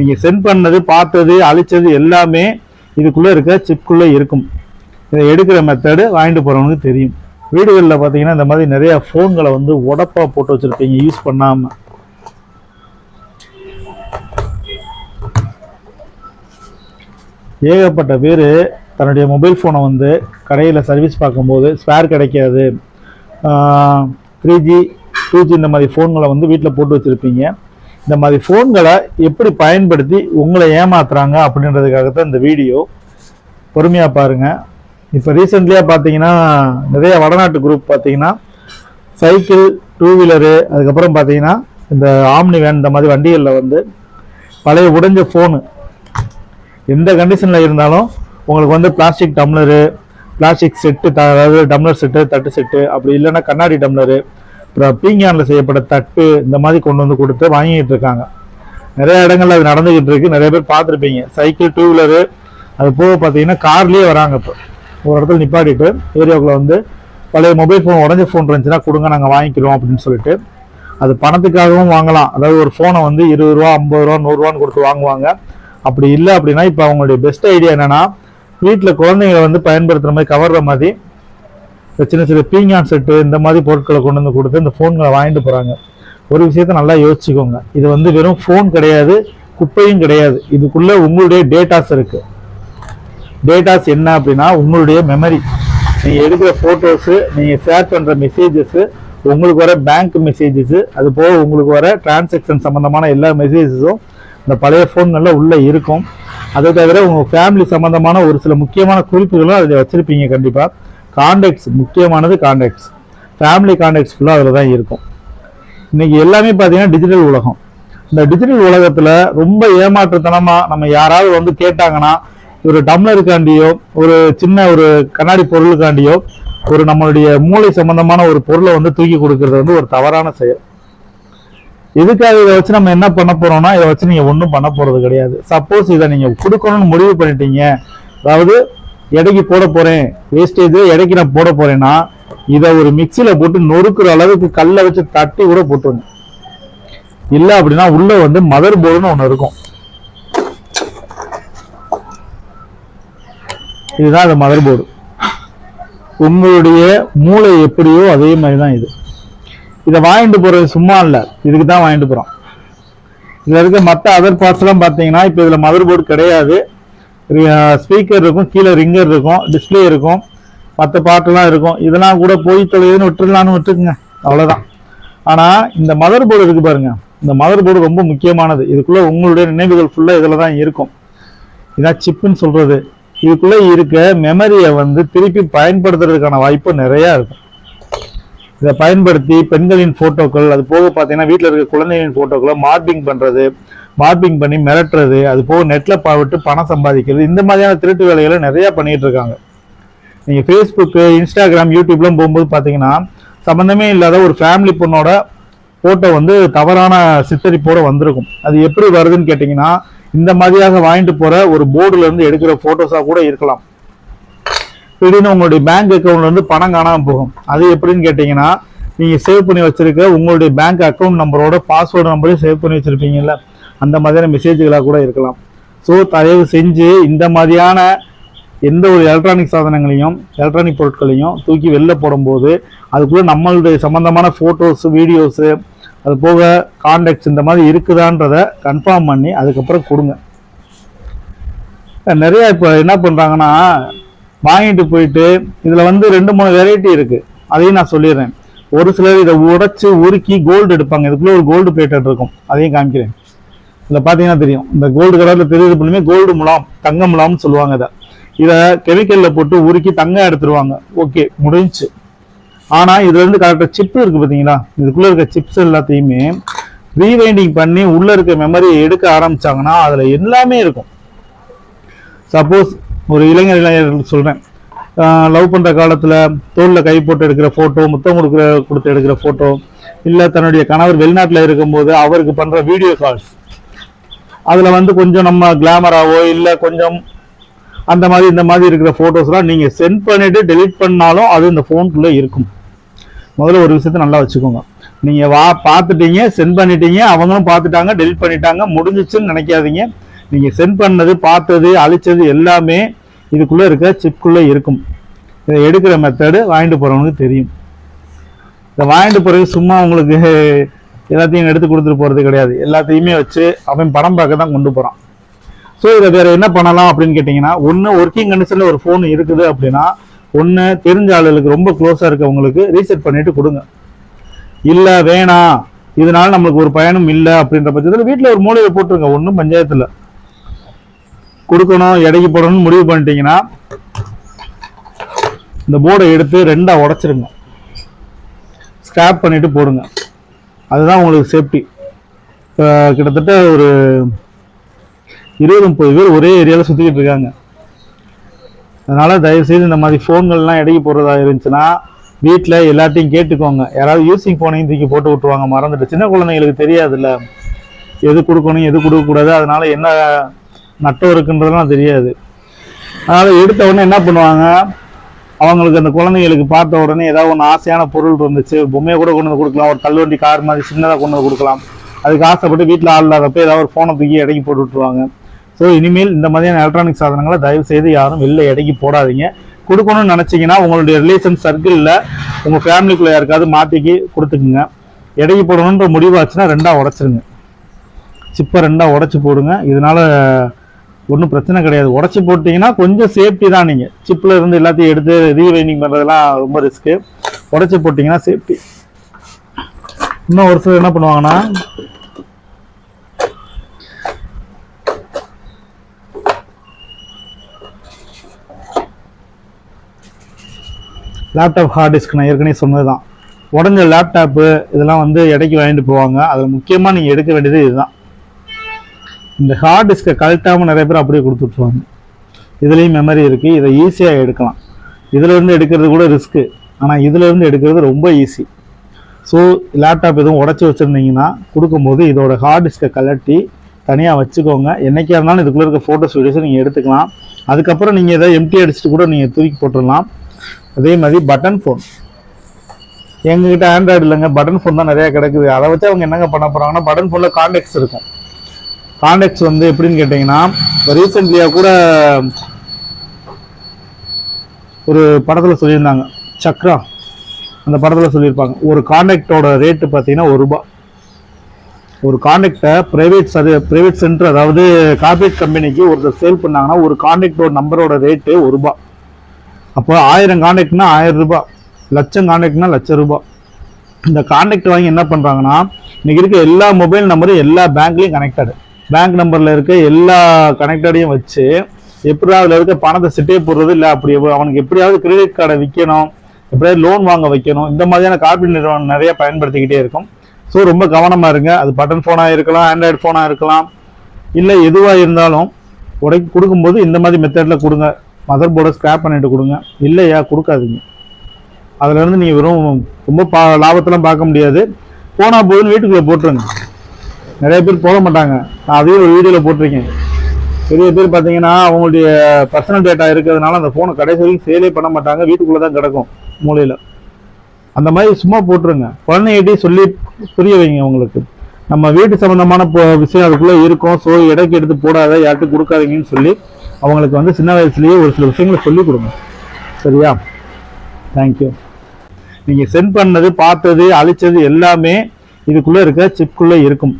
நீங்கள் சென்ட் பண்ணது பார்த்தது அழிச்சது எல்லாமே இதுக்குள்ளே இருக்க சிப்குள்ளே இருக்கும். இதை எடுக்கிற மெத்தடு வாங்கிட்டு போகிறவனுக்கு தெரியும். வீடுகளில் பார்த்தீங்கன்னா இந்த மாதிரி நிறையா ஃபோன்களை வந்து உடப்பாக போட்டு வச்சுருப்பீங்க யூஸ் பண்ணாமல் ஏகப்பட்ட பேர் தன்னுடைய மொபைல் ஃபோனை வந்து கடையில் சர்வீஸ் பார்க்கும்போது ஸ்பேர் கிடைக்காது. த்ரீ ஜி டூ ஜி இந்த மாதிரி ஃபோன்களை வந்து வீட்டில் போட்டு வச்சுருப்பீங்க. இந்த மாதிரி ஃபோன்களை எப்படி பயன்படுத்தி உங்களை ஏமாத்துறாங்க அப்படின்றதுக்காக தான் இந்த வீடியோ. பொறுமையாக பாருங்கள் இப்போ ரீசெண்ட்லியாக பார்த்தீங்கன்னா நிறைய வடநாட்டு குரூப் பார்த்தீங்கன்னா சைக்கிள் டூ வீலரு அதுக்கப்புறம் பார்த்தீங்கன்னா இந்த ஆம்னி வேன் இந்த மாதிரி வண்டிகளில் வந்து பழைய உடைஞ்ச ஃபோனு எந்த கண்டிஷனில் இருந்தாலும் உங்களுக்கு வந்து பிளாஸ்டிக் டம்ளரு பிளாஸ்டிக் செட்டு த அதாவது டம்ளர் செட்டு தட்டு செட்டு அப்படி இல்லைன்னா கண்ணாடி டம்ளரு அப்புறம் பீங்கானில் செய்யப்பட்ட தட்டு இந்த மாதிரி கொண்டு வந்து கொடுத்து வாங்கிட்டு இருக்காங்க. நிறைய இடங்கள்ல அது நடந்துகிட்டு இருக்கு. நிறைய பேர் பார்த்துருப்பீங்க. சைக்கிள் டூ வீலரு அது போக பார்த்தீங்கன்னா கார்லேயே வராங்க இப்போ. ஒரு இடத்துல நிப்பாட்டிட்டு ஏரியாவுக்குள்ள வந்து பழைய மொபைல் ஃபோன் உடஞ்ச ஃபோன் இருந்துச்சுன்னா கொடுங்க நாங்கள் வாங்கிக்கிறோம் அப்படின்னு சொல்லிட்டு அது பணத்துக்காகவும் வாங்கலாம். அதாவது ஒரு ஃபோனை வந்து இருபது ரூபா ஐம்பது ரூபா நூறுரூவான்னு கொடுத்து வாங்குவாங்க. அப்படி இல்லை அப்படின்னா இப்போ அவங்களுடைய பெஸ்ட் ஐடியா என்னன்னா வீட்டில் குழந்தைங்களை வந்து பயன்படுத்துகிற மாதிரி கவர்ற மாதிரி சின்ன சின்ன பீங்கான் செட்டு இந்த மாதிரி பொருட்களை கொண்டு வந்து கொடுத்து இந்த ஃபோன்களை வாங்கிட்டு போகிறாங்க ஒரு விஷயத்த நல்லா யோசிச்சுக்கோங்க. இது வந்து வெறும் ஃபோன் கிடையாது குப்பையும் கிடையாது. இதுக்குள்ளே உங்களுடைய டேட்டாஸ் இருக்குது டேட்டாஸ் என்ன அப்படின்னா உங்களுடைய மெமரி நீங்கள் எடுக்கிற ஃபோட்டோஸு நீங்கள் ஷேர் பண்ணுற மெசேஜஸ்ஸு உங்களுக்கு வர பேங்க் மெசேஜஸ் அது போக உங்களுக்கு வர டிரான்சாக்ஷன் சம்மந்தமான எல்லா மெசேஜஸும் இந்த பழைய ஃபோன்களில் உள்ளே இருக்கும். அதை தவிர உங்கள் ஃபேமிலி சம்மந்தமான ஒரு சில முக்கியமான குறிப்புகளும் அதில் வச்சுருப்பீங்க கண்டிப்பாக கான்டாக்ட்ஸ் முக்கியமானது கான்டாக்ட்ஸ் ஃபேமிலி கான்டாக்ட்ஸ் ஃபுல்லாக அதில் தான் இருக்கும். இன்றைக்கி எல்லாமே பார்த்தீங்கன்னா டிஜிட்டல் உலகம். இந்த டிஜிட்டல் உலகத்தில் ரொம்ப ஏமாற்றுத்தனமாக நம்ம யாராவது வந்து கேட்டாங்கன்னா ஒரு டம்ளருக்காண்டியோ ஒரு சின்ன ஒரு கண்ணாடி பொருளுக்காண்டியோ ஒரு நம்மளுடைய மூளை சம்பந்தமான ஒரு பொருளை வந்து தூக்கி கொடுக்கறது வந்து ஒரு தவறான செயல். எதுக்காக இதை வச்சு நம்ம என்ன பண்ண போறோம்னா இதை வச்சு நீங்க ஒன்றும் பண்ண போறது கிடையாது. சப்போஸ் இதை நீங்க கொடுக்கணும்னு முடிவு பண்ணிட்டீங்க. அதாவது எடைக்கு போட போறேன். வேஸ்டேஜ் எடைக்கு நான் போட போறேன்னா இதை ஒரு மிக்சியில போட்டு நொறுக்குற அளவுக்கு கல்லை வச்சு தட்டி கூட போட்டுருங்க. இல்லை அப்படின்னா உள்ள வந்து மதர் போர்டுன்னு ஒன்று இருக்கும். இதுதான் அந்த மதர் போர்டு உங்களுடைய மூளை எப்படியோ அதே மாதிரி தான் இது. இதை வாங்கிட்டு போறது சும்மா இல்லை. இதுக்கு தான் வாங்கிட்டு போறோம். இதுல இருக்க மற்ற அதர் பார்ட்ஸ்லாம் பார்த்தீங்கன்னா இப்போ இதுல மதர் போர்டு கிடையாது. ஸ்பீக்கர் இருக்கும் கீழே ரிங்கர் இருக்கும் டிஸ்ப்ளே இருக்கும் மற்ற பாட்டெல்லாம் இருக்கும். இதெல்லாம் கூட போய் தொலைதுன்னு விட்டுடலான்னு விட்டுருங்க அவ்வளோதான் ஆனால் இந்த மதர் போர்டு இருக்கு பாருங்கள் இந்த மதர் போர்டு ரொம்ப முக்கியமானது. இதுக்குள்ளே உங்களுடைய நினைவுகள் ஃபுல்லாக இதில் தான் இருக்கும். இதான் சிப்புன்னு சொல்கிறது இதுக்குள்ளே இருக்க மெமரியை வந்து திருப்பி பயன்படுத்துறதுக்கான வாய்ப்பு நிறையா இருக்கும் இதை பயன்படுத்தி பெண்களின் ஃபோட்டோக்கள் அது போக பார்த்தீங்கன்னா வீட்டில் இருக்க குழந்தைகளின் ஃபோட்டோக்களை மார்பிங் பண்ணுறது பார்ப்பிங் பண்ணி மிரட்டுறது அது போக நெட்டில் பாவிட்டு பணம் சம்பாதிக்கிறது இந்த மாதிரியான திருட்டு வேலைகளை நிறையா பண்ணிகிட்டு இருக்காங்க. நீங்கள் ஃபேஸ்புக்கு இன்ஸ்டாகிராம் யூடியூப்லாம் போகும்போது பார்த்தீங்கன்னா சம்மந்தமே இல்லாத ஒரு ஃபேமிலி பொண்ணோட ஃபோட்டோ வந்து தவறான சித்தரிப்போடு வந்திருக்கும். அது எப்படி வருதுன்னு கேட்டிங்கன்னா இந்த மாதிரியாக வாங்கிட்டு போகிற ஒரு போர்டுலேருந்து எடுக்கிற ஃபோட்டோஸாக கூட இருக்கலாம். திடீர்னு உங்களுடைய பேங்க் அக்கௌண்ட்லேருந்து பணம் காணாமல் போகும். அது எப்படின்னு கேட்டிங்கன்னா நீங்கள் சேவ் பண்ணி வச்சுருக்க உங்களுடைய பேங்க் அக்கௌண்ட் நம்பரோட பாஸ்வேர்டு நம்பரையும் சேவ் பண்ணி வச்சிருப்பீங்கல்ல. அந்த மாதிரியான மெசேஜ்களாக கூட இருக்கலாம். ஸோ தயவு செஞ்சு இந்த மாதிரியான எந்த ஒரு எலக்ட்ரானிக் சாதனங்களையும் எலக்ட்ரானிக் பொருட்களையும் தூக்கி வெளில போடும்போது அதுக்குள்ள நம்மளுடைய சம்மந்தமான ஃபோட்டோஸு வீடியோஸு அது போக கான்டாக்ட்ஸ் இந்த மாதிரி இருக்குதான்றதை கன்ஃபார்ம் பண்ணி அதுக்கப்புறம் கொடுங்க. நிறையா இப்போ என்ன பண்ணுறாங்கன்னா வாங்கிட்டு போயிட்டு இதில் வந்து ரெண்டு மூணு வெரைட்டி இருக்குது அதையும் நான் சொல்லிடுறேன். ஒரு சிலர் இதை உடைச்சி உருக்கி கோல்டு எடுப்பாங்க. இதுக்குள்ளே ஒரு கோல்டு பிளேட்டட் இருக்கும். அதையும் காமிக்கிறேன். இதில் பார்த்தீங்கன்னா தெரியும். இந்த கோல்டு கலரில் தெரியுது புள்ளுமே கோல்டு முலாம் தங்க முலாம்னு சொல்லுவாங்க இதை. இதை கெமிக்கலில் போட்டு உருக்கி தங்கம் எடுத்துருவாங்க. ஓகே முடிஞ்சுச்சு ஆனால் இதுல இருந்து கரெக்டாக சிப் இருக்கு பார்த்தீங்களா இதுக்குள்ளே இருக்க சிப்ஸ் எல்லாத்தையுமே ரீவைண்டிங் பண்ணி உள்ளே இருக்க மெமரியை எடுக்க ஆரம்பிச்சாங்கன்னா அதில் எல்லாமே இருக்கும். சப்போஸ் ஒரு இளைஞர் இளைஞர்களுக்கு சொல்கிறேன் லவ் பண்ணுற காலத்தில் தோளில் கை போட்டு எடுக்கிற ஃபோட்டோ முத்தம் கொடுக்குற கொடுத்து எடுக்கிற ஃபோட்டோ இல்லை தன்னுடைய கணவர் வெளிநாட்டில் இருக்கும்போது அவருக்கு பண்ணுற வீடியோ கால்ஸ் அதில் வந்து கொஞ்சம் நம்ம கிளாமராவோ இல்லை கொஞ்சம் அந்த மாதிரி இந்த மாதிரி இருக்கிற ஃபோட்டோஸ்லாம் நீங்கள் சென்ட் பண்ணிவிட்டு டெலிட் பண்ணாலும் அது இந்த ஃபோனுக்குள்ளே இருக்கும். முதல்ல ஒரு விஷயத்த நல்லா வச்சுக்கோங்க. நீங்கள் வா பார்த்துட்டீங்க சென்ட் பண்ணிட்டீங்க அவங்களும் பார்த்துட்டாங்க டெலிட் பண்ணிட்டாங்க முடிஞ்சிச்சுன்னு நினைக்காதீங்க. நீங்கள் சென்ட் பண்ணது பார்த்தது அழிச்சது எல்லாமே இதுக்குள்ளே இருக்க சிப்குள்ளே இருக்கும். இதை எடுக்கிற மெத்தடு வாங்கிட்டு போகிறவனுக்கு தெரியும். இதை வாங்கிட்டு போகிறது சும்மா உங்களுக்கு எல்லாத்தையும் எடுத்து கொடுத்துட்டு போகிறது கிடையாது. எல்லாத்தையுமே வச்சு அவன் படம் பார்க்க தான் கொண்டு போகிறான் ஸோ இதை வேறு என்ன பண்ணலாம் அப்படின்னு கேட்டிங்கன்னா ஒன்று ஒர்க்கிங் கண்டிஷனில் ஒரு ஃபோன் இருக்குது அப்படின்னா ஒன்று தெரிஞ்ச ஆளுகளுக்கு ரொம்ப க்ளோஸாக இருக்கவங்களுக்கு ரீசெட் பண்ணிட்டு கொடுங்க. இல்லை வேணாம். இதனால நம்மளுக்கு ஒரு பயனும் இல்லை அப்படின்ற பட்சத்தில் வீட்டில் ஒரு மூலையை போட்டுருங்க. ஒன்றும் பஞ்சாயத்தில். கொடுக்கணும் இடைக்கு போடணும்னு முடிவு பண்ணிட்டீங்கன்னா இந்த போர்டை எடுத்து ரெண்டாக உடைச்சிருங்க. ஸ்கிராப் பண்ணிவிட்டு போடுங்க. அதுதான் உங்களுக்கு சேஃப்டி கிட்டத்தட்ட ஒரு இருபது முப்பது பேர் ஒரே ஏரியாவில் சுற்றிக்கிட்டு இருக்காங்க. அதனால் தயவுசெய்து இந்த மாதிரி ஃபோன்கள்லாம் இடைக்கு போடுறதா இருந்துச்சுன்னா வீட்டில் எல்லாத்தையும் கேட்டுக்கோங்க. யாராவது யூசிங் ஃபோனையும் தூக்கி போட்டு விட்டுருவாங்க. மறந்துட்டு சின்ன குழந்தைங்களுக்கு தெரியாதுல்ல. எது கொடுக்கணும் எது கொடுக்கக்கூடாது அதனால என்ன நட்டம் இருக்குன்றதெல்லாம் தெரியாது. அதனால் எடுத்த உடனே என்ன பண்ணுவாங்க? அவங்களுக்கு அந்த குழந்தைங்களுக்கு பார்த்த உடனே ஏதாவது ஒன்று ஆசையான பொருள் இருந்துச்சு பொம்மையை கூட கொண்டு வந்து கொடுக்கலாம் ஒரு தள்ளுவண்டி கார் மாதிரி சின்னதாக கொண்டு வந்து கொடுக்கலாம். அதுக்கு ஆசைப்பட்டு வீட்டில் ஆள் இல்லாதப்ப ஏதாவது ஒரு ஃபோனை தூக்கி இடைக்கு போட்டு விட்டுருவாங்க. ஸோ இனிமேல் இந்த மாதிரியான எலக்ட்ரானிக் சாதனங்களை தயவு செய்து யாரும் வெளில இடைக்கி போடாதீங்க. கொடுக்கணும்னு நினச்சிங்கன்னா உங்களுடைய ரிலேஷன் சர்க்கிளில் உங்கள் ஃபேமிலிக்குள்ளே யாருக்காவது மாற்றிக்கி கொடுத்துக்குங்க. இடைக்கு போடணுன்ற முடிவாச்சுன்னா ரெண்டாக உடச்சிருங்க. சிப்பை ரெண்டாக உடச்சி போடுங்க. இதனால ஒன்றும் பிரச்சனை கிடையாது. உடச்சி போட்டிங்கன்னா கொஞ்சம் சேஃப்டி தான் நீங்கள் சிப்பில் இருந்து எல்லாத்தையும் எடுத்து ரீவைனிங் பண்ணுறதுலாம் ரொம்ப ரிஸ்க்கு உடச்சி போட்டிங்கன்னா சேஃப்டி இன்னும் ஒரு சிலர் என்ன பண்ணுவாங்கன்னா லேப்டாப் ஹார்ட் டிஸ்க் நான் ஏற்கனவே சொன்னது தான் உடஞ்ச லேப்டாப்பு இதெல்லாம் வந்து இடைக்கு வாங்கிட்டு போவாங்க. அதில் முக்கியமாக நீங்கள் எடுக்க வேண்டியது இதுதான். இந்த ஹார்ட் டிஸ்கை கழட்டாமல் நிறைய பேர் அப்படியே கொடுத்துட்ருவாங்க. இதுலேயும் மெமரி இருக்குது இதை ஈஸியாக எடுக்கலாம். இதிலேருந்து எடுக்கிறது கூட ரிஸ்க்கு ஆனால் இதிலேருந்து எடுக்கிறது ரொம்ப ஈஸி ஸோ லேப்டாப் எதுவும் உடச்சி வச்சுருந்தீங்கன்னா கொடுக்கும்போது இதோட ஹார்ட் டிஸ்கை கழட்டி தனியாக வச்சுக்கோங்க. என்றைக்கா இருந்தாலும் இதுக்குள்ளே இருக்க ஃபோட்டோஸ் வீடியோஸை நீங்கள் எடுத்துக்கலாம். அதுக்கப்புறம் நீங்கள் எதாவது எம்டி அடிச்சுட்டு கூட நீங்கள் தூக்கி போட்டுடலாம். அதே மாதிரி பட்டன் ஃபோன் எங்ககிட்ட ஆண்ட்ராய்டு இல்லைங்க. பட்டன் ஃபோன் தான் நிறையா கிடக்குது. அதை வச்சு அவங்க என்னங்க பண்ண போகிறாங்கன்னா பட்டன் ஃபோனில் கான்டெக்ட்ஸ் இருக்கும். கான்டெக்ட்ஸ் வந்து எப்படின்னு கேட்டிங்கன்னா இப்போ ரீசெண்ட்லியாக கூட ஒரு படத்தில் சொல்லியிருந்தாங்க. சக்ரா அந்த படத்தில் சொல்லியிருப்பாங்க. ஒரு கான்டாக்டோட ரேட்டு பார்த்தீங்கன்னா ஒரு ரூபா. ஒரு கான்டாக்டை ப்ரைவேட் சர்வ ப்ரைவேட் சென்டர் அதாவது கார்பரேட் கம்பெனிக்கு ஒருத்தர் சேல் பண்ணாங்கன்னா ஒரு கான்டாக்டோட நம்பரோட ரேட்டு ஒரு ரூபா. அப்போ ஆயிரம் கான்டாக்ட்னா ஆயிரம் ரூபாய் லட்சம் கான்டாக்ட்னா லட்சம் ரூபாய் இந்த கான்டாக்ட் வாங்கி என்ன பண்ணுறாங்கன்னா இன்றைக்கி இருக்க எல்லா மொபைல் நம்பரும் எல்லா பேங்க்லேயும் கனெக்டடு பேங்க் நம்பரில் இருக்க எல்லா கனெக்டடையும் வச்சு எப்படி அதில் இருக்க பணத்தை சிட்டே போடுறது இல்லை. அப்படி அவனுக்கு எப்படியாவது கிரெடிட் கார்டை விற்கணும் எப்படியாவது லோன் வாங்க வைக்கணும். இந்த மாதிரியான கார்பரேட் நிறுவனம் நிறைய பயன்படுத்திக்கிட்டே இருக்கும். ஸோ ரொம்ப கவனமாக இருங்க. அது பட்டன் ஃபோனாக இருக்கலாம் ஆண்ட்ராய்டு ஃபோனாக இருக்கலாம். இல்லை எதுவாக இருந்தாலும் உடைக்கு கொடுக்கும்போது இந்த மாதிரி மெத்தடில் கொடுங்க. மதர் போர்டை ஸ்கிராப் பண்ணிட்டு கொடுங்க. இல்லையா? கொடுக்காதீங்க. அதுலேருந்து நீங்கள் வெறும் ரொம்ப பா லாபத்தெல்லாம் பார்க்க முடியாது. போனால் போதுன்னு வீட்டுக்குள்ளே போட்டுருங்க. நிறைய பேர் போட மாட்டாங்க. நான் அதையும் ஒரு வீடியோவில் போட்டிருக்கேன். பெரிய பேர் பார்த்தீங்கன்னா அவங்களுடைய பர்சனல் டேட்டா இருக்கிறதுனால அந்த ஃபோனை கடைசி வரைக்கும் சேலே பண்ண மாட்டாங்க. வீட்டுக்குள்ளே தான் கிடக்கும் மூலையில். அந்த மாதிரி சும்மா போட்டுருங்க. குழந்தைகிட்டே சொல்லி புரிய வைங்க உங்களுக்கு. நம்ம வீட்டு சம்மந்தமான விஷயம் அதுக்குள்ளே இருக்கும். ஸோ இடைக்கு எடுத்து போடாத யார்ட்டும் கொடுக்காதீங்கன்னு சொல்லி அவங்களுக்கு வந்து சின்ன வயசுலேயே ஒரு சில விஷயங்களை சொல்லி கொடுங்க. சரியா? தேங்க்யூ நீங்கள் சென்ட் பண்ணது பார்த்தது அழிச்சது எல்லாமே இதுக்குள்ளே இருக்க சிப்குள்ளே இருக்கும்.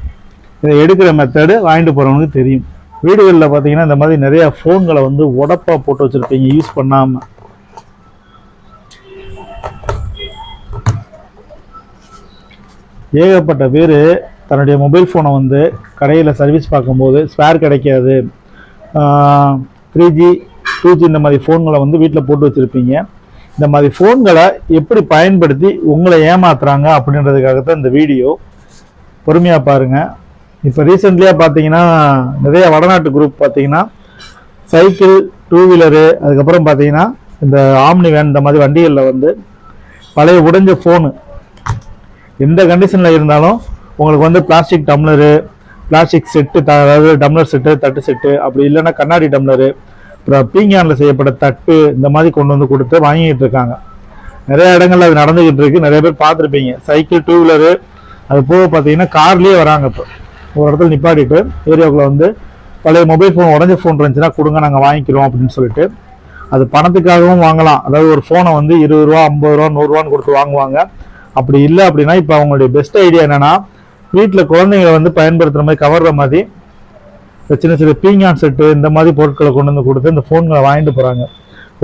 இதை எடுக்கிற மெத்தடு வாங்கிட்டு போகிறவனுக்கு தெரியும். வீடுகளில் பார்த்தீங்கன்னா இந்த மாதிரி நிறையா ஃபோன்களை வந்து உடப்பாக போட்டு வச்சுருப்பீங்க யூஸ் பண்ணாமல் ஏகப்பட்ட பேர் தன்னுடைய மொபைல் ஃபோனை வந்து கடையில் சர்வீஸ் பார்க்கும்போது ஸ்பேர் கிடைக்காது. த்ரீ ஜி டூ ஜி இந்த மாதிரி ஃபோன்களை வந்து வீட்டில் போட்டு வச்சுருப்பீங்க. இந்த மாதிரி ஃபோன்களை எப்படி பயன்படுத்தி உங்களை ஏமாத்துறாங்க அப்படின்றதுக்காக தான் இந்த வீடியோ. பொறுமையாக பாருங்கள் இப்போ ரீசெண்ட்லியாக பார்த்தீங்கன்னா நிறைய வடநாட்டு குரூப் பார்த்தீங்கன்னா சைக்கிள் டூ வீலரு அதுக்கப்புறம் பார்த்தீங்கன்னா இந்த ஆம்னி வேன் இந்த மாதிரி வண்டிகளில் வந்து பழைய உடைஞ்ச ஃபோனு எந்த கண்டிஷனில் இருந்தாலும் உங்களுக்கு வந்து பிளாஸ்டிக் டம்ளரு பிளாஸ்டிக் செட்டு த அதாவது டம்ளர் செட்டு தட்டு செட்டு அப்படி இல்லைன்னா கண்ணாடி டம்ளரு அப்புறம் பீங்கானில் செய்யப்பட்ட தட்டு இந்த மாதிரி கொண்டு வந்து கொடுத்து வாங்கிக்கிட்டு இருக்காங்க. நிறைய இடங்கள்ல அது நடந்துகிட்டு இருக்கு. நிறைய பேர் பார்த்துருப்பீங்க. சைக்கிள் டூ வீலரு அது போக பார்த்தீங்கன்னா கார்லேயே வராங்க இப்போ. ஒரு இடத்துல நிப்பாட்டிட்டு ஏரியாவுக்குள்ள வந்து பழைய மொபைல் ஃபோன் உடஞ்ச ஃபோன் இருந்துச்சுன்னா கொடுங்க நாங்கள் வாங்கிக்கிறோம் அப்படின்னு சொல்லிட்டு அது பணத்துக்காகவும் வாங்கலாம். அதாவது ஒரு ஃபோனை வந்து இருபது ரூபா ஐம்பது ரூபா நூறுரூவான்னு கொடுத்து வாங்குவாங்க. அப்படி இல்லை அப்படின்னா இப்போ அவங்களுடைய பெஸ்ட் ஐடியா என்னென்னா வீட்டில் குழந்தைங்களை வந்து பயன்படுத்துகிற மாதிரி கவர்ற மாதிரி சின்ன சின்ன பீங்கான் செட்டு இந்த மாதிரி பொருட்களை கொண்டு வந்து கொடுத்து இந்த ஃபோன்களை வாங்கிட்டு போகிறாங்க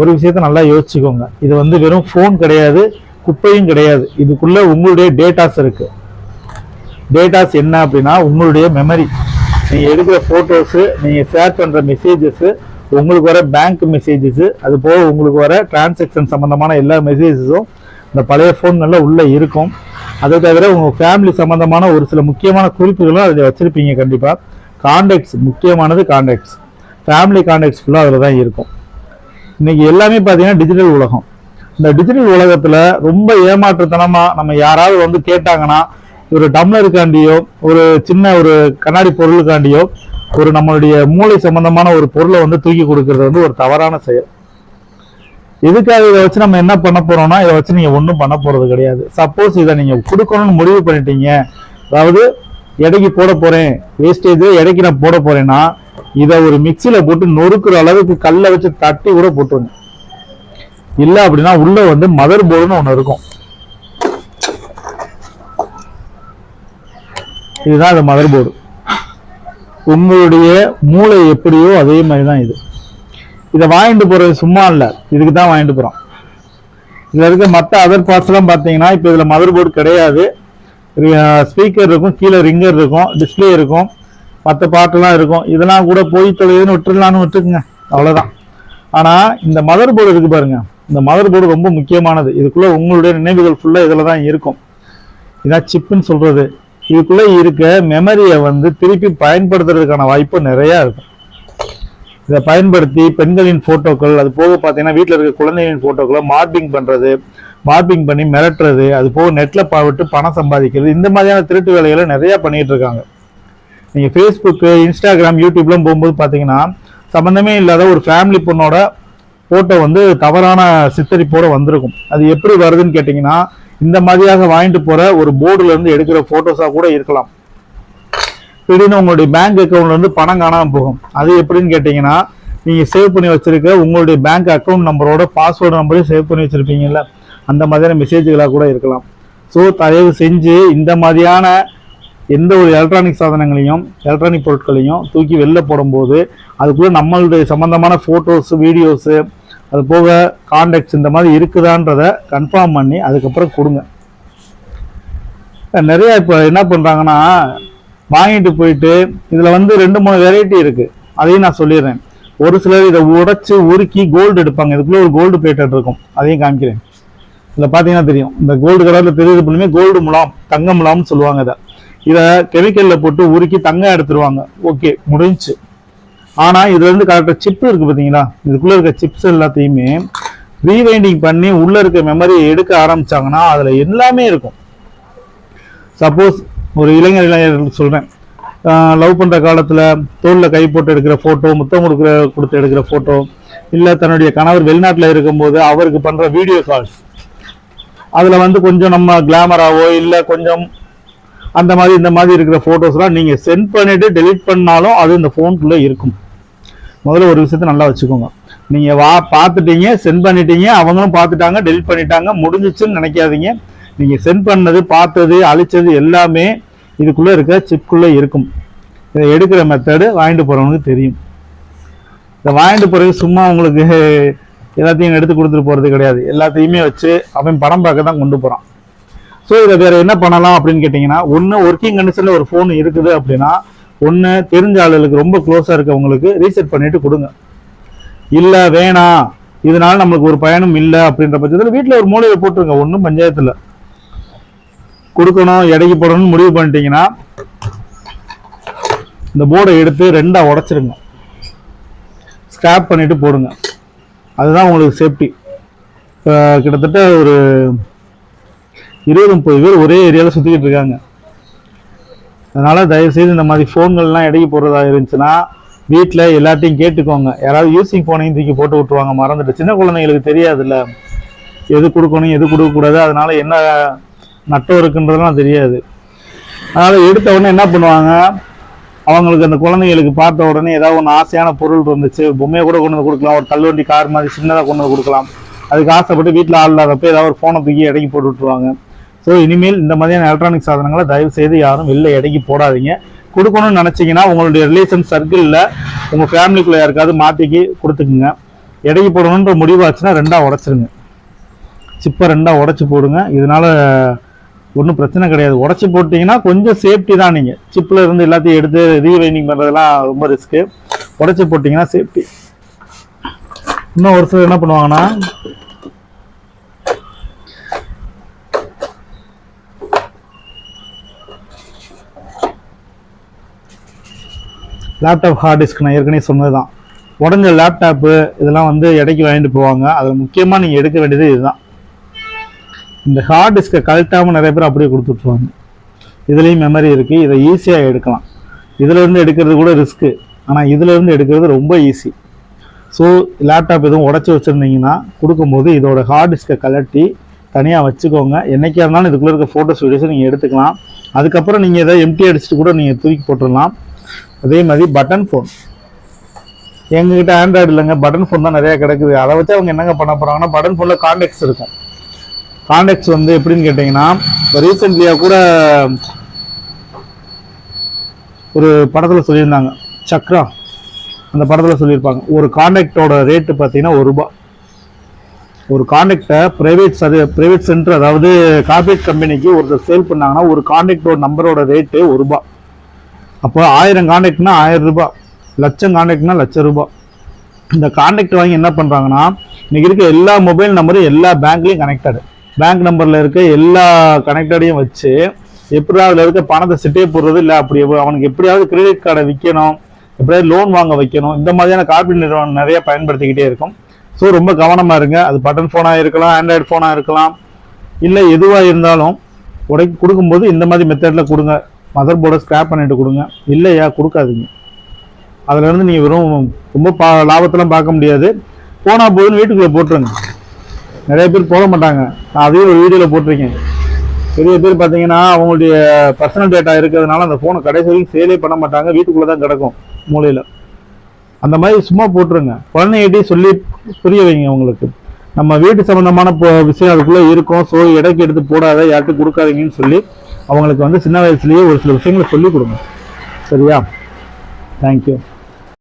ஒரு விஷயத்த நல்லா யோசிச்சுக்கோங்க. இது வந்து வெறும் ஃபோன் கிடையாது குப்பையும் கிடையாது. இதுக்குள்ளே உங்களுடைய டேட்டாஸ் இருக்குது டேட்டாஸ் என்ன அப்படின்னா உங்களுடைய மெமரி நீங்கள் எடுக்கிற ஃபோட்டோஸு நீங்கள் ஷேர் பண்ணுற மெசேஜஸ்ஸு உங்களுக்கு வர பேங்க் மெசேஜஸ்ஸு அது போக உங்களுக்கு வர டிரான்சாக்ஷன் சம்மந்தமான எல்லா மெசேஜஸும் இந்த பழைய ஃபோன்களில் உள்ளே இருக்கும். அதை தவிர உங்கள் ஃபேமிலி சம்மந்தமான ஒரு சில முக்கியமான குறிப்புகளும் அதில் வச்சுருப்பீங்க கண்டிப்பாக கான்டாக்ட்ஸ் முக்கியமானது கான்டாக்ட்ஸ் ஃபேமிலி கான்டாக்ட்ஸ் ஃபுல்லாக அதில் தான் இருக்கும். இன்றைக்கி எல்லாமே பார்த்தீங்கன்னா டிஜிட்டல் உலகம். இந்த டிஜிட்டல் உலகத்தில் ரொம்ப ஏமாற்றுத்தனமாக நம்ம யாராவது வந்து கேட்டாங்கன்னா ஒரு டம்ளருக்காண்டியோ ஒரு சின்ன ஒரு கண்ணாடி பொருளுக்காண்டியோ ஒரு நம்மளுடைய மூளை சம்பந்தமான ஒரு பொருளை வந்து தூக்கி கொடுக்கறது வந்து ஒரு தவறான செயல். எதுக்காக இதை வச்சு நம்ம என்ன பண்ண போறோம்னா இதை வச்சு நீங்க ஒன்றும் பண்ண போறது கிடையாது. சப்போஸ் இதை நீங்க கொடுக்கணும்னு முடிவு பண்ணிட்டீங்க. அதாவது எடைக்கு போட போறேன் வேஸ்டேஜ் எடைக்கு நான் போட போறேன்னா இதை ஒரு மிக்சியில போட்டு நொறுக்குற அளவுக்கு கல்லை வச்சு தட்டி கூட போட்டுருங்க. இல்லை அப்படின்னா உள்ள வந்து மதர் போர்டுன்னு ஒன்று இருக்கும். இதுதான் அது மதர் போர்டு உங்களுடைய மூளை எப்படியோ அதே மாதிரி தான் இது. இதை வாங்கிட்டு போகிறது சும்மா இல்லை. இதுக்கு தான் வாங்கிட்டு போகிறோம் இதில் இருக்க மற்ற அதர் பார்ட்ஸ்லாம் பார்த்தீங்கன்னா இப்போ இதில் மதர் போர்டு கிடையாது. ஸ்பீக்கர் இருக்கும் கீழே ரிங்கர் இருக்கும் டிஸ்ப்ளே இருக்கும் மற்ற பாட்டெல்லாம் இருக்கும். இதெல்லாம் கூட போய் தொலைதுன்னு விட்டுடலான்னு விட்டுக்குங்க. அவ்வளோதான் ஆனால் இந்த மதர் போர்டு இருக்கு பாருங்க. இந்த மதர் போர்டு ரொம்ப முக்கியமானது. இதுக்குள்ளே உங்களுடைய நினைவுகள் ஃபுல்லாக இதில் தான் இருக்கும். இதான் சிப்புன்னு சொல்கிறது இதுக்குள்ள இருக்க மெமரியை வந்து திருப்பி பயன்படுத்துறதுக்கான வாய்ப்பு நிறையா இருக்கும் இதை பயன்படுத்தி பெண்களின் ஃபோட்டோக்கள் அது போக பார்த்தீங்கன்னா வீட்டில் இருக்க குழந்தைகளின் ஃபோட்டோக்களை மார்பிங் பண்ணுறது மார்பிங் பண்ணி மிரட்டுறது அது போக நெட்டில் பாவிட்டு பணம் சம்பாதிக்கிறது இந்த மாதிரியான திருட்டு வேலைகளை நிறையா பண்ணிகிட்டு இருக்காங்க. நீங்கள் ஃபேஸ்புக்கு இன்ஸ்டாகிராம் யூடியூப்லாம் போகும்போது பார்த்தீங்கன்னா சம்மந்தமே இல்லாத ஒரு ஃபேமிலி பொண்ணோட ஃபோட்டோ வந்து தவறான சித்தரிப்போடு வந்திருக்கும். அது எப்படி வருதுன்னு கேட்டிங்கன்னா இந்த மாதிரியாக வாங்கிட்டு போற ஒரு போர்டுல இருந்து எடுக்கிற போட்டோஸா கூட இருக்கலாம். திடீர்னு உங்களுடைய பேங்க் அக்கௌண்ட்ல இருந்து பணம் காணாமல் போகும். அது எப்படின்னு கேட்டிங்கன்னா நீங்க சேவ் பண்ணி வச்சிருக்க உங்களுடைய பேங்க் அக்கௌண்ட் நம்பரோட பாஸ்வேர்டு நம்பரையும் சேவ் பண்ணி வச்சிருப்பீங்கல்ல. அந்த மாதிரியான மெசேஜ்களாக கூட இருக்கலாம். ஸோ தயவு செஞ்சு இந்த மாதிரியான எந்த ஒரு எலக்ட்ரானிக் சாதனங்களையும் எலக்ட்ரானிக் பொருட்களையும் தூக்கி வெளில போடும்போது அதுக்குள்ளே நம்மளுடைய சம்மந்தமான ஃபோட்டோஸ் வீடியோஸு அது போக கான்டாக்ட்ஸ் இந்த மாதிரி இருக்குதான்றத கன்ஃபார்ம் பண்ணி அதுக்கப்புறம் கொடுங்க. நிறைய இப்போ என்ன பண்ணுறாங்கன்னா வாங்கிட்டு போயிட்டு இதில் வந்து ரெண்டு மூணு வெரைட்டி இருக்குது அதையும் நான் சொல்லிடுறேன். ஒரு சிலர் இதை உடைச்சி உருக்கி கோல்டு எடுப்பாங்க. இதுக்குள்ளே ஒரு கோல்டு பிளேட்டட் இருக்கும். அதையும் காமிக்கிறேன். இதில் பார்த்தீங்கன்னா தெரியும். இந்த கோல்டு கலரில் தெரியுது பண்ணுமே கோல்டு முலாம் தங்க முலாம்னு சொல்லுவாங்க இதை. இதை கெமிக்கலில் போட்டு உருக்கி தங்கம் எடுத்துருவாங்க. ஓகே முடிஞ்சுச்சு ஆனால் இதுல இருந்து கரெக்டாக சிப் இருக்கு பார்த்தீங்களா இதுக்குள்ளே இருக்க சிப்ஸ் எல்லாத்தையுமே ரீவைண்டிங் பண்ணி உள்ளே இருக்க மெமரியை எடுக்க ஆரம்பிச்சாங்கன்னா அதில் எல்லாமே இருக்கும். சப்போஸ் ஒரு இளைஞர் இளைஞர்களுக்கு சொல்கிறேன் லவ் பண்ணுற காலத்தில் தோளில் கை போட்டு எடுக்கிற ஃபோட்டோ முத்தம் கொடுக்குற கொடுத்து எடுக்கிற ஃபோட்டோ இல்லை தன்னுடைய கணவர் வெளிநாட்டில் இருக்கும்போது அவருக்கு பண்ணுற வீடியோ கால்ஸ் அதில் வந்து கொஞ்சம் நம்ம கிளாமராவோ இல்லை கொஞ்சம் அந்த மாதிரி இந்த மாதிரி இருக்கிற ஃபோட்டோஸ்லாம் நீங்கள் சென்ட் பண்ணிட்டு டெலிட் பண்ணாலும் அது இந்த ஃபோனுக்குள்ளே இருக்கும். முதல்ல ஒரு விஷயத்த நல்லா வச்சுக்கோங்க. நீங்கள் வா பார்த்துட்டீங்க சென்ட் பண்ணிட்டீங்க அவங்களும் பார்த்துட்டாங்க டெலிட் பண்ணிட்டாங்க முடிஞ்சிச்சுன்னு நினைக்காதீங்க. நீங்கள் சென்ட் பண்ணது பார்த்தது அழிச்சது எல்லாமே இதுக்குள்ளே இருக்க சிப்குள்ளே இருக்கும். இதை எடுக்கிற மெத்தடு வாங்கிட்டு போகிறவனுக்கு தெரியும். இதை வாங்கிட்டு போகிறது சும்மா உங்களுக்கு எல்லாத்தையும் எடுத்து கொடுத்துட்டு போகிறது கிடையாது. எல்லாத்தையுமே வச்சு அவன் படம் பார்க்க தான் கொண்டு போகிறான் ஸோ இதை வேறு என்ன பண்ணலாம் அப்படின்னு கேட்டிங்கன்னா ஒன்று ஒர்க்கிங் கண்டிஷனில் ஒரு ஃபோன் இருக்குது அப்படின்னா ஒன்று தெரிஞ்ச ஆளுகளுக்கு ரொம்ப க்ளோஸாக இருக்கவங்களுக்கு ரீசெட் பண்ணிட்டு கொடுங்க. இல்லை வேணாம். இதனால நம்மளுக்கு ஒரு பயனும் இல்லை அப்படின்ற பட்சத்தில் வீட்டில் ஒரு மூலையை போட்டுருங்க. ஒன்றும் பஞ்சாயத்தில். கொடுக்கணும் இடைக்கு போடணும்னு முடிவு பண்ணிட்டீங்கன்னா இந்த போர்டை எடுத்து ரெண்டாக உடச்சிருங்க. ஸ்கிராப் பண்ணிட்டு போடுங்க. அதுதான் உங்களுக்கு சேஃப்டி கிட்டத்தட்ட ஒரு இருபது முப்பது பேர் ஒரே ஏரியாவில் சுற்றிக்கிட்டு இருக்காங்க. அதனால் தயவுசெய்து இந்த மாதிரி ஃபோன்கள்லாம் இடைக்கு போடுறதா இருந்துச்சுன்னா வீட்டில் எல்லாத்தையும் கேட்டுக்கோங்க. யாராவது யூசிங் ஃபோனையும் தூக்கி போட்டு விட்டுருவாங்க மறந்துட்டு. சின்ன குழந்தைங்களுக்கு தெரியாதுல்ல. எது கொடுக்கணும் எது கொடுக்கக்கூடாது அதனால் என்ன நட்டம் இருக்குன்றதுலாம் தெரியாது. அதனால் எடுத்த உடனே என்ன பண்ணுவாங்க? அவங்களுக்கு அந்த குழந்தைங்களுக்கு பார்த்த உடனே ஏதாவது ஒன்று ஆசையான பொருள் இருந்துச்சு பொம்மையை கூட கொண்டு வந்து கொடுக்கலாம் ஒரு தள்ளுவண்டி கார் மாதிரி சின்னதாக கொண்டு வந்து கொடுக்கலாம். அதுக்கு ஆசைப்பட்டு வீட்டில் ஆள் இல்லாதப்ப ஏதாவது ஒரு ஃபோனை தூக்கி இடைக்கு போட்டு விட்டுருவாங்க. ஸோ இனிமேல் இந்த மாதிரியான எலக்ட்ரானிக் சாதனங்களை தயவு செய்து யாரும் வெளில இடைக்கு போடாதீங்க. கொடுக்கணும்னு நினச்சிங்கன்னா உங்களுடைய ரிலேஷன் சர்க்கிளில் உங்கள் ஃபேமிலிக்குள்ளே யாருக்காவது மாற்றிக்கி கொடுத்துக்குங்க. இடைக்கு போடணுன்ற முடிவாச்சுன்னா ரெண்டாக உடச்சிருங்க. சிப்பை ரெண்டாக உடச்சி போடுங்க. இதனால் ஒன்றும் பிரச்சனை கிடையாது. உடச்சி போட்டிங்கன்னா கொஞ்சம் சேஃப்டி தான் நீங்கள் சிப்பில் இருந்து எல்லாத்தையும் எடுத்து ரீவைனிங் பண்ணுறதுலாம் ரொம்ப ரிஸ்க்கு உடச்சி போட்டிங்கன்னா சேஃப்டி இன்னும் ஒரு சிலர் என்ன பண்ணுவாங்கன்னா லேப்டாப் ஹார்ட் டிஸ்க் நான் ஏற்கனவே சொன்னது தான் உடஞ்ச லேப்டாப்பு இதெல்லாம் வந்து இடைக்கு வாங்கிட்டு போவாங்க. அதில் முக்கியமாக நீங்கள் எடுக்க வேண்டியது இதுதான். இந்த ஹார்ட் டிஸ்கை கழட்டாமல் நிறைய பேர் அப்படியே கொடுத்துட்ருவாங்க இதுலேயும் மெமரி இருக்குது இதை ஈஸியாக எடுக்கலாம். இதுலேருந்து எடுக்கிறது கூட ரிஸ்க்கு ஆனால் இதுலேருந்து எடுக்கிறது ரொம்ப ஈஸி ஸோ லேப்டாப் எதுவும் உடச்சி வச்சுருந்தீங்கன்னா கொடுக்கும்போது இதோட ஹார்ட் டிஸ்கை கழட்டி தனியாக வச்சுக்கோங்க. என்றைக்கா இருந்தாலும் இதுக்குள்ளே இருக்க ஃபோட்டோஸ் வீடியோஸை நீங்கள் எடுத்துக்கலாம். அதுக்கப்புறம் நீங்கள் எதாவது எம்டி அடிச்சுட்டு கூட நீங்கள் தூக்கி போட்டுடலாம். அதே மாதிரி பட்டன் ஃபோன் எங்ககிட்ட ஆண்ட்ராய்டு இல்லைங்க பட்டன் ஃபோன் தான் நிறையா கிடக்குது. அதை வச்சு அவங்க என்னங்க பண்ண போகிறாங்கன்னா பட்டன் ஃபோனில் கான்டெக்ட்ஸ் இருக்கும். கான்டெக்ட்ஸ் வந்து எப்படின்னு கேட்டிங்கன்னா இப்போ ரீசெண்ட்லியாக கூட ஒரு படத்தில் சொல்லியிருந்தாங்க. சக்ரா அந்த படத்தில் சொல்லியிருப்பாங்க. ஒரு கான்டாக்டோட ரேட்டு பார்த்தீங்கன்னா ஒரு ரூபா. ஒரு கான்டாக்டை ப்ரைவேட் சர்வீ ப்ரைவேட் சென்டர் அதாவது கார்பரேட் கம்பெனிக்கு ஒருத்தர் சேல் பண்ணாங்கன்னா ஒரு கான்டாக்டோட நம்பரோட ரேட்டு ஒரு ரூபா. அப்போ ஆயிரம் கான்டாக்ட்னா ஆயிரம் ரூபாய் லட்சம் கான்டாக்ட்னா லட்சம் ரூபாய் இந்த கான்டாக்ட் வாங்கி என்ன பண்ணுறாங்கன்னா இன்னைக்கு இருக்க எல்லா மொபைல் நம்பரும் எல்லா பேங்க்லேயும் கனெக்டடு பேங்க் நம்பரில் இருக்க எல்லா கனெக்டடையும் வச்சு எப்படி அதில் இருக்க பணத்தை சிட்டே போடுறது இல்லை. அப்படி அவனுக்கு எப்படியாவது கிரெடிட் கார்டை விற்கணும் எப்படியாவது லோன் வாங்க வைக்கணும். இந்த மாதிரியான கார்பரேட் நிறுவனம் நிறைய பயன்படுத்திக்கிட்டே இருக்கும். ஸோ ரொம்ப கவனமாக இருங்க. அது பட்டன் ஃபோனாக இருக்கலாம் ஆண்ட்ராய்டு ஃபோனாக இருக்கலாம். இல்லை எதுவாக இருந்தாலும் உடைக்கு கொடுக்கும்போது இந்த மாதிரி மெத்தடில் கொடுங்க. மதர் போர்டை ஸ்கிராப் பண்ணிட்டு கொடுங்க. இல்லையா? கொடுக்காதீங்க. அதுலேருந்து நீங்கள் வெறும் ரொம்ப பா லாபத்தெல்லாம் பார்க்க முடியாது. போனால் போதுன்னு வீட்டுக்குள்ளே போட்டுருங்க. நிறைய பேர் போட மாட்டாங்க. நான் அதையும் ஒரு வீடியோவில் போட்டிருக்கேன். பெரிய பேர் பார்த்தீங்கன்னா அவங்களுடைய பர்சனல் டேட்டா இருக்கிறதுனால அந்த ஃபோனை கடைசி வரைக்கும் சேலே பண்ண மாட்டாங்க. வீட்டுக்குள்ளே தான் கிடக்கும் மூலையில். அந்த மாதிரி சும்மா போட்டுருங்க. குழந்தைகிட்டே சொல்லி புரிய வைங்க உங்களுக்கு. நம்ம வீட்டு சம்மந்தமான பொ- விஷயம் அதுக்குள்ளே இருக்கும். ஸோ இடைக்கு எடுத்து போடாத யார்கிட்டும் கொடுக்காதீங்கன்னு சொல்லி அவங்களுக்கு வந்து சின்ன வயசுலேயே ஒரு சில விஷயங்களை சொல்லிக் கொடுங்க. சரியா? தேங்க்யூ